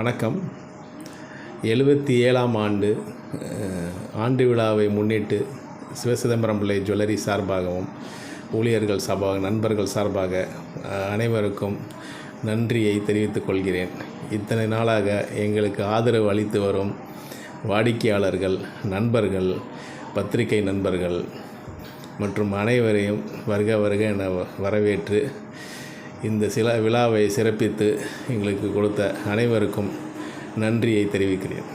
வணக்கம். எழுபத்தி ஏழாம் ஆண்டு ஆண்டு விழாவை முன்னிட்டு சிவசிதம்பரம் பிள்ளை ஜுவல்லரி சார்பாகவும் ஊழியர்கள் சார்பாக நண்பர்கள் சார்பாக அனைவருக்கும் நன்றியை தெரிவித்துக் கொள்கிறேன். இத்தனை நாளாக எங்களுக்கு ஆதரவு அளித்து வரும் வாடிக்கையாளர்கள் நண்பர்கள் பத்திரிகை நண்பர்கள் மற்றும் அனைவரையும் வருக வருக என வரவேற்று இந்த சில விழாவை சிறப்பித்து எங்களுக்கு கொடுத்த அனைவருக்கும் நன்றியை தெரிவிக்கிறேன்.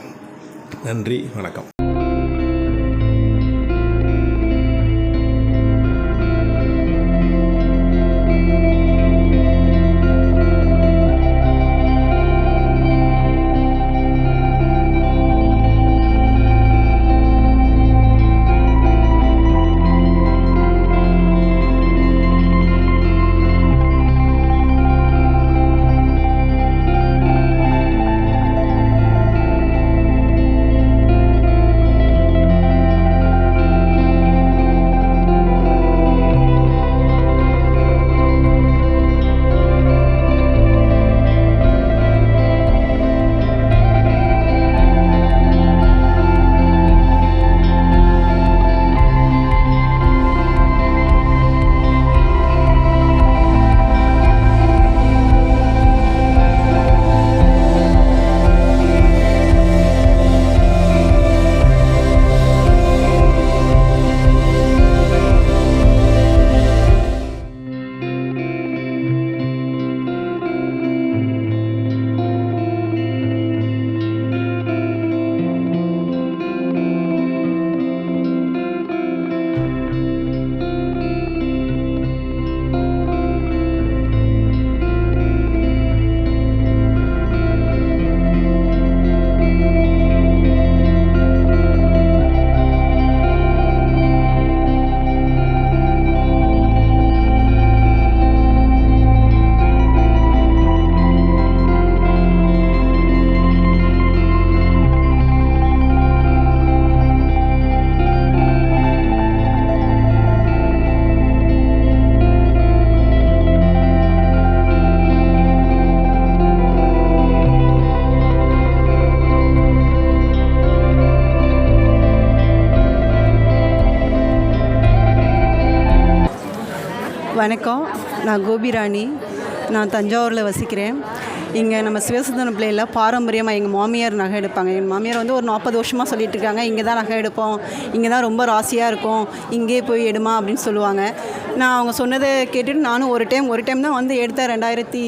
நன்றி வணக்கம். வணக்கம். நான் கோபிராணி நான் தஞ்சாவூரில் வசிக்கிறேன். இங்கே நம்ம சிவசுந்தரம் பிள்ளையில் பாரம்பரியமாக எங்கள் மாமியார் நகை எடுப்பாங்க. எங்கள் மாமியார் வந்து ஒரு நாற்பது வருஷமாக சொல்லிட்டு இருக்காங்க. இங்கே தான் நகை எடுப்போம். இங்கே தான் ரொம்ப ராசியாக இருக்கும். இங்கே போய் எடுமா அப்படின்னு சொல்லுவாங்க. நான் அவங்க சொன்னதை கேட்டுட்டு நானும் ஒரு டைம் ஒரு டைம் தான் வந்து எடுத்தேன். ரெண்டாயிரத்தி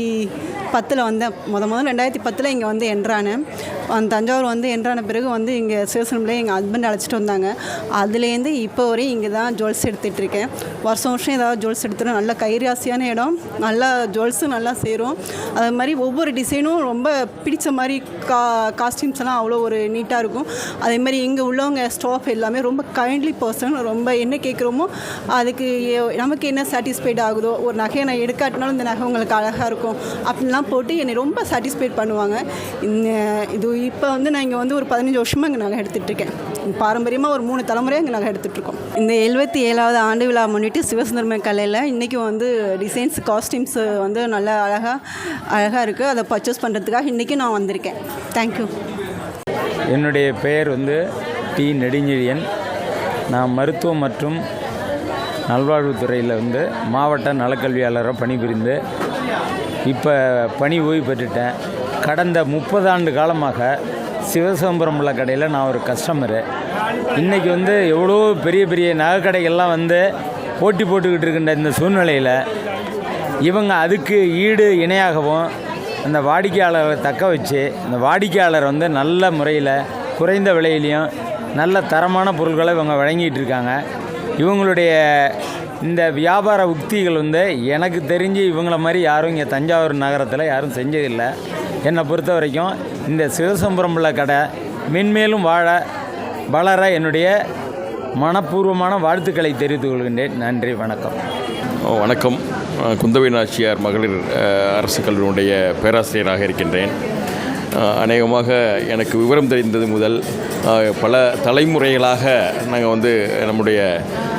பத்தில் வந்தேன் முத முதல் ரெண்டாயிரத்தி பத்தில் இங்கே வந்து என்றானேன் அந்த தஞ்சாவூர் வந்து என்றான பிறகு வந்து இங்கே சிவசனம்லேயே எங்கள் ஹஸ்பண்ட் அழைச்சிட்டு வந்தாங்க. அதுலேருந்து இப்போ வரையும் இங்கே தான் ஜுவல்ஸ் எடுத்துகிட்டு இருக்கேன். வருஷம் வருஷம் ஏதாவது ஜுவல்ஸ் எடுத்துடும் நல்ல கைராசியான இடம் நல்லா ஜுவல்ஸும் நல்லா சேரும். அது மாதிரி ஒவ்வொரு டிசைனும் ரொம்ப பிடிச்ச மாதிரி கா காஸ்டியூம்ஸ் எல்லாம் அவ்வளோ ஒரு நீட்டாக இருக்கும். அதே மாதிரி இங்கே உள்ளவங்க ஸ்டாஃப் எல்லாமே ரொம்ப கைண்ட்லி பர்சன் ரொம்ப என்ன கேட்குறோமோ அதுக்கு எ- நமக்கு என்ன சாட்டிஸ்ஃபைட் ஆகுதோ ஒரு நகையை நான் எடுக்காட்டினாலும் இந்த நகை உங்களுக்கு அழகாக இருக்கும். அப்படின்லாம் போட்டு என்னை ரொம்ப சாட்டிஸ்ஃபைட் பண்ணுவாங்க. இந்த இது இப்போ வந்து நான் இங்கே வந்து ஒரு பதினஞ்சு வருஷமாக இங்கே நகை எடுத்துகிட்டு இருக்கேன். பாரம்பரியமாக ஒரு மூணு தலைமுறையாக இங்கே நகை எடுத்துகிட்டு இருக்கோம். இந்த எழுபத்தி ஏழாவது ஆண்டு விழா முன்னிட்டு சிவசுந்தரம கலையில் இன்றைக்கி வந்து டிசைன்ஸ் காஸ்டியூம்ஸ் வந்து நல்லா அழகாக அழகாக இருக்குது அதை பர்ச்சேஸ் பண்ணுறதுக்காக இன்றைக்கி நான் வந்திருக்கேன். தேங்க்யூ என்னுடைய பெயர் வந்து டி நெடுஞ்செழியன். நான் மருத்துவம் மற்றும் நல்வாழ்வுத்துறையில் வந்து மாவட்ட நலக்கல்வியாளராக பணிபுரிந்து இப்போ பணி ஓய்வு பெற்றுட்டேன். கடந்த முப்பது ஆண்டு காலமாக சிவசிதம்பரம் உள்ள கடையில் நான் ஒரு கஸ்டமரு இன்றைக்கி வந்து எவ்வளோ பெரிய பெரிய நகைக்கடைகள்லாம் வந்து போட்டி போட்டுக்கிட்டு இருக்கின்ற இந்த சூழ்நிலையில் இவங்க அதுக்கு ஈடு இணையாகவும் அந்த வாடிக்கையாளரை தக்க வச்சு அந்த வாடிக்கையாளர் வந்து நல்ல முறையில் குறைந்த விலையிலையும் நல்ல தரமான பொருட்களை இவங்க வழங்கிட்டு இருக்காங்க. இவங்களுடைய இந்த வியாபார உக்திகள் வந்து எனக்கு தெரிஞ்சு இவங்கள மாதிரி யாரும் இங்கே தஞ்சாவூர் நகரத்தில் யாரும் செஞ்சதில்லை. என்னை பொறுத்த வரைக்கும் இந்த சிவசம்பரம் உள்ள கடை மென்மேலும் வாழ வளர என்னுடைய மனப்பூர்வமான வாழ்த்துக்களை தெரிவித்துக் கொள்கின்றேன். நன்றி வணக்கம். ஓ, வணக்கம். குந்தவை நாச்சியார் மகளிர் அரசு கல்லூரியுடைய பேராசிரியராக இருக்கின்றேன். அநேகமாக எனக்கு விவரம் தெரிந்தது முதல் பல தலைமுறைகளாக நாங்கள் வந்து நம்முடைய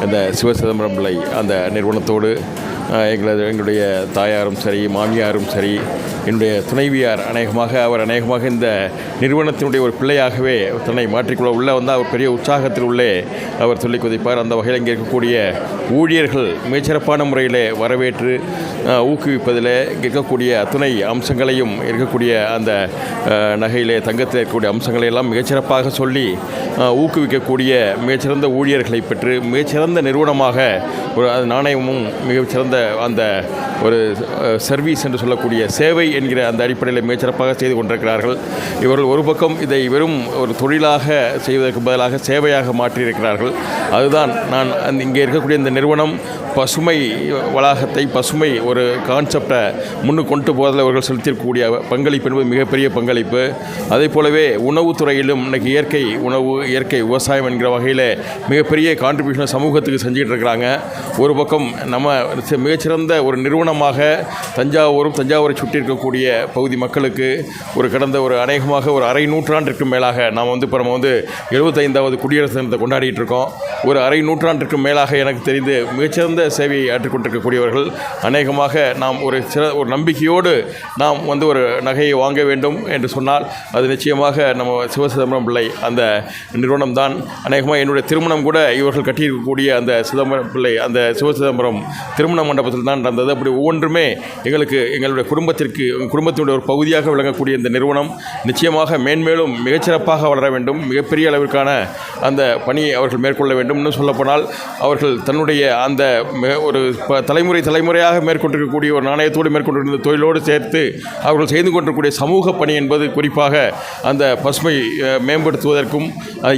இந்த சிவசிதம்பரம் பிள்ளை அந்த நிறுவனத்தோடு எங்களது எங்களுடைய தாயாரும் சரி மாமியாரும் சரி என்னுடைய துணைவியார் அநேகமாக அவர் அநேகமாக இந்த நிறுவனத்தினுடைய ஒரு பிள்ளையாகவே தன்னை மாற்றிக்கொள்ள உள்ள வந்து அவர் பெரிய உற்சாகத்தில் உள்ளே அவர் சொல்லி குதிப்பார். அந்த வகையில் இங்கே இருக்கக்கூடிய ஊழியர்கள் மிகச்சிறப்பான முறையில் வரவேற்று ஊக்குவிப்பதில் இங்கே இருக்கக்கூடிய அத்துணை அம்சங்களையும் இருக்கக்கூடிய அந்த நகையிலே தங்கத்தில் இருக்கக்கூடிய அம்சங்களை எல்லாம் மிகச்சிறப்பாக சொல்லி ஊக்குவிக்கக்கூடிய மிகச்சிறந்த ஊழியர்களை பெற்று மிகச்சிறந்த நிறுவனமாக ஒரு நாணயமும் மிகச்சிறந்த அந்த ஒரு சர்வீஸ் என்று சொல்லக்கூடிய சேவை என்கிற அந்த அடிப்படையில் மிகச்சிறப்பாக செய்து கொண்டிருக்கிறார்கள். இவர்கள் ஒரு பக்கம் இதை வெறும் ஒரு தொழிலாக செய்வதற்கு பதிலாக சேவையாக மாற்றியிருக்கிறார்கள். அதுதான் நான் அந்த இங்கே இருக்கக்கூடிய இந்த நிறுவனம் பசுமை வளாகத்தை பசுமை ஒரு கான்செப்டை முன்னுக்கு கொண்டு போவதில் அவர்கள் செலுத்தியிருக்கக்கூடிய பங்களிப்பு என்பது மிகப்பெரிய பங்களிப்பு. அதே போலவே உணவுத்துறையிலும் இன்னைக்கு இயற்கை உணவு இயற்கை விவசாயம் என்கிற வகையில் மிகப்பெரிய கான்ட்ரிபியூஷன் சமூகத்துக்கு செஞ்சுட்டு இருக்கிறாங்க. ஒரு பக்கம் நம்ம மிகச்சிறந்த ஒரு நிறுவனமாக தஞ்சாவூரும் தஞ்சாவூரை சுற்றி இருக்கக்கூடிய பகுதி மக்களுக்கு ஒரு கடந்த ஒரு அநேகமாக ஒரு அரை நூற்றாண்டிற்கு மேலாக நாம் வந்து இப்போ நம்ம வந்து எழுபத்தைந்தாவது குடியரசு தினத்தை கொண்டாடிட்டு இருக்கோம். ஒரு அரை நூற்றாண்டிற்கு மேலாக எனக்கு தெரிந்து மிகச்சிறந்த சேவையை ஆற்றிக்கொண்டிருக்கக்கூடியவர்கள் அநேகமாக நாம் ஒரு சிற ஒரு நம்பிக்கையோடு நாம் வந்து ஒரு நகையை வாங்க வேண்டும் என்று சொன்னால் அது நிச்சயமாக நம்ம சிவசிதம்பரம் பிள்ளை அந்த நிறுவனம் தான். அநேகமாக என்னுடைய திருமணம் கூட இவர்கள் கட்டியிருக்கக்கூடிய அந்த சிதம்பரம் பிள்ளை அந்த சிவசிதம்பரம் திருமண மண்டபத்தில் தான் நடந்தது. அப்படி ஒவ்வொன்றுமே எங்களுக்கு எங்களுடைய குடும்பத்திற்கு குடும்பத்தினுடைய ஒரு பகுதியாக விளங்கக்கூடிய இந்த நிறுவனம் நிச்சயமாக மேன்மேலும் மிகச்சிறப்பாக வளர வேண்டும் மிகப்பெரிய அளவிற்கான அந்த பணியை அவர்கள் மேற்கொள்ள வேண்டும் இன்னும் சொல்லப்போனால் அவர்கள் தன்னுடைய அந்த மிக ஒரு தலைமுறை தலைமுறையாக மேற்கொண்டிருக்கக்கூடிய ஒரு நாணயத்தோடு மேற்கொண்டிருந்த தொழிலோடு சேர்த்து அவர்கள் செய்து கொண்டிருக்கக்கூடிய சமூக பணி என்பது குறிப்பாக அந்த பசுமை மேம்படுத்துவதற்கும்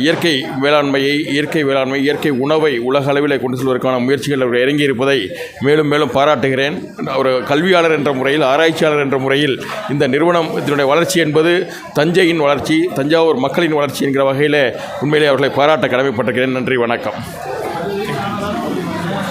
இயற்கை வேளாண்மையை இயற்கை வேளாண்மை இயற்கை உணவை உலக அளவில் கொண்டு செல்வதற்கான முயற்சிகள் அவர் இறங்கி இருப்பதை மேலும் மேலும் பாராட்டுகிறேன். ஒரு கல்வியாளர் என்ற முறையில் ஆராய்ச்சியாளர் என்ற முறையில் இந்த நிறுவனம் இதனுடைய வளர்ச்சி என்பது தஞ்சையின் வளர்ச்சி தஞ்சாவூர் மக்களின் வளர்ச்சி என்கிற வகையில் உண்மையிலே அவர்களை பாராட்ட கடமைப்பட்டிருக்கிறேன். நன்றி வணக்கம்.